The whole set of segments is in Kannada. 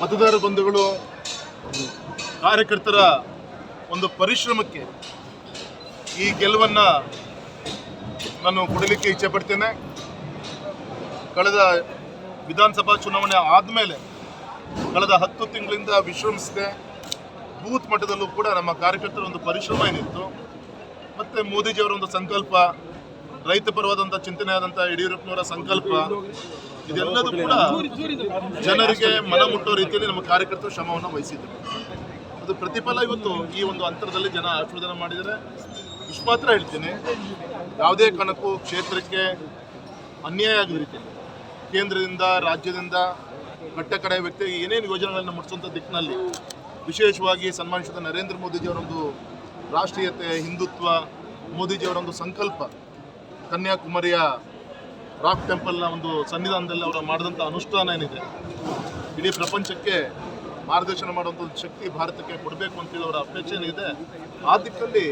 ಮತದಾರ ಬಂಧುಗಳು, ಕಾರ್ಯಕರ್ತರ ಒಂದು ಪರಿಶ್ರಮಕ್ಕೆ ಈ ಗೆಲುವನ್ನು ನಾನು ಕೊಡಲಿಕ್ಕೆ ಇಚ್ಛೆ ಪಡ್ತೇನೆ. ಕಳೆದ ವಿಧಾನಸಭಾ ಚುನಾವಣೆ ಆದಮೇಲೆ ಕಳೆದ ಹತ್ತು ತಿಂಗಳಿಂದ ವಿಶ್ರಮಿಸಿದೆ. ಬೂತ್ ಮಟ್ಟದಲ್ಲೂ ಕೂಡ ನಮ್ಮ ಕಾರ್ಯಕರ್ತರ ಒಂದು ಪರಿಶ್ರಮ ಏನಿತ್ತು. ಮತ್ತು ಮೋದಿಜಿಯವರ ಒಂದು ಸಂಕಲ್ಪ ರೈತ ಪರವಾದಂಥ ಚಿಂತನೆ ಆದಂಥ ಯಡಿಯೂರಪ್ಪನವರ ಸಂಕಲ್ಪ, ಇದೆಲ್ಲದೂ ಕೂಡ ಜನರಿಗೆ ಮನ ಮುಟ್ಟೋ ರೀತಿಯಲ್ಲಿ ನಮ್ಮ ಕಾರ್ಯಕರ್ತರು ಶ್ರಮವನ್ನು ವಹಿಸಿದ್ರು. ಅದು ಪ್ರತಿಫಲ ಇವತ್ತು ಈ ಒಂದು ಅಂತರದಲ್ಲಿ ಜನ ಆಶೀರ್ವಾದ ಮಾಡಿದರೆ ಇಷ್ಟು ಹೇಳ್ತೀನಿ. ಯಾವುದೇ ಕಾರಣಕ್ಕೂ ಕ್ಷೇತ್ರಕ್ಕೆ ಅನ್ಯಾಯ ಆಗದ ರೀತಿಯಲ್ಲಿ ಕೇಂದ್ರದಿಂದ, ರಾಜ್ಯದಿಂದ ಕಟ್ಟ ಕಡೆ ವ್ಯಕ್ತಿಗೆ ಏನೇನು ಯೋಜನೆಗಳನ್ನು ಮುಟ್ಟಿಸುವಂಥ ದಿಕ್ಕಿನಲ್ಲಿ ವಿಶೇಷವಾಗಿ ಸನ್ಮಾನಿಸಿದ ನರೇಂದ್ರ ಮೋದಿಜಿಯವರೊಂದು ರಾಷ್ಟ್ರೀಯತೆ, ಹಿಂದುತ್ವ, ಮೋದಿಜಿಯವರೊಂದು ಸಂಕಲ್ಪ ಕನ್ಯಾಕುಮಾರಿಯ ರಾಕ್ ಟೆಂಪಲ್ನ ಒಂದು ಸನ್ನಿಧಾನದಲ್ಲಿ ಅವರು ಮಾಡಿದಂಥ ಅನುಷ್ಠಾನ ಏನಿದೆ? ಇಡೀ ಪ್ರಪಂಚಕ್ಕೆ ಮಾರ್ಗದರ್ಶನ ಮಾಡುವಂಥ ಶಕ್ತಿ ಭಾರತಕ್ಕೆ ಕೊಡಬೇಕು ಅಂತೇಳಿ ಅವರ ಅಪೇಕ್ಷೆ ಏನಿದೆ? ಆ ದಿಕ್ಕಲ್ಲಿ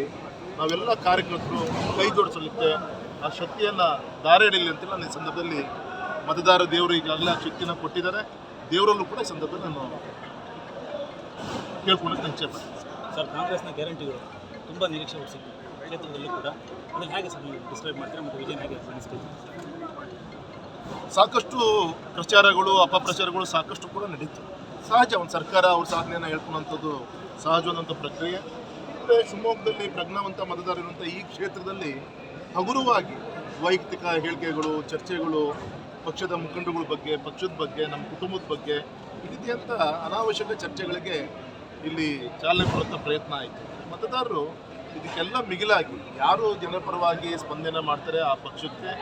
ನಾವೆಲ್ಲ ಕಾರ್ಯಕರ್ತರು ಕೈ ಜೋಡಿಸಲಿಕ್ಕೆ ಆ ಶಕ್ತಿಯನ್ನು ದಾರೆ ಹಿಡಿಯಲಿ ಅಂತೇಳಿ ನಾನು ಈ ಸಂದರ್ಭದಲ್ಲಿ ಮತದಾರ ದೇವರು ಈಗಾಗಲೇ ಆ ಶಕ್ತಿನ ಕೊಟ್ಟಿದ್ದಾರೆ. ದೇವರಲ್ಲೂ ಕೂಡ ಈ ಸಂದರ್ಭದಲ್ಲಿ ನಾನು ಕೇಳ್ಕೊಳಕ್ಕೆ ಪಡ್ತೀನಿ. ಸರ್, ಕಾಂಗ್ರೆಸ್ನ ಗ್ಯಾರಂಟಿಗಳು ತುಂಬ ನಿರೀಕ್ಷೆ ಕ್ಷೇತ್ರದಲ್ಲೂ ಕೂಡ ಅದನ್ನು ಹೇಗೆ ಸರ್ ಡಿಸ್ಕ್ರೈಬ್ ಮಾಡ್ತೀರಾ ಮತ್ತು ವಿಜಯನ ಹೇಗೆ ಸಾಕಷ್ಟು ಪ್ರಚಾರಗಳು, ಅಪಪ್ರಚಾರಗಳು ಸಾಕಷ್ಟು ಕೂಡ ನಡೀತು. ಸಹಜ, ಒಂದು ಸರ್ಕಾರ ಅವ್ರ ಸಾಧನೆಯನ್ನು ಹೇಳ್ಕೊಳ್ಳುವಂಥದ್ದು ಸಹಜವಾದಂಥ ಪ್ರಕ್ರಿಯೆ. ಮತ್ತು ಶಿವಮೊಗ್ಗದಲ್ಲಿ ಪ್ರಜ್ಞಾವಂತ ಮತದಾರ ಇರುವಂಥ ಈ ಕ್ಷೇತ್ರದಲ್ಲಿ ಹಗುರವಾಗಿ ವೈಯಕ್ತಿಕ ಹೇಳಿಕೆಗಳು, ಚರ್ಚೆಗಳು, ಪಕ್ಷದ ಮುಖಂಡಗಳ ಬಗ್ಗೆ, ಪಕ್ಷದ ಬಗ್ಗೆ, ನಮ್ಮ ಕುಟುಂಬದ ಬಗ್ಗೆ ರೀತಿಯಂಥ ಅನಾವಶ್ಯಕ ಚರ್ಚೆಗಳಿಗೆ ಇಲ್ಲಿ ಚಾಲನೆ ಕೊಡುವಂಥ ಪ್ರಯತ್ನ ಆಯಿತು. ಮತದಾರರು ಇದಕ್ಕೆಲ್ಲ ಮಿಗಿಲಾಗಿ ಯಾರು ಜನಪರವಾಗಿ ಸ್ಪಂದನೆ ಮಾಡ್ತಾರೆ ಆ ಪಕ್ಷಕ್ಕೆ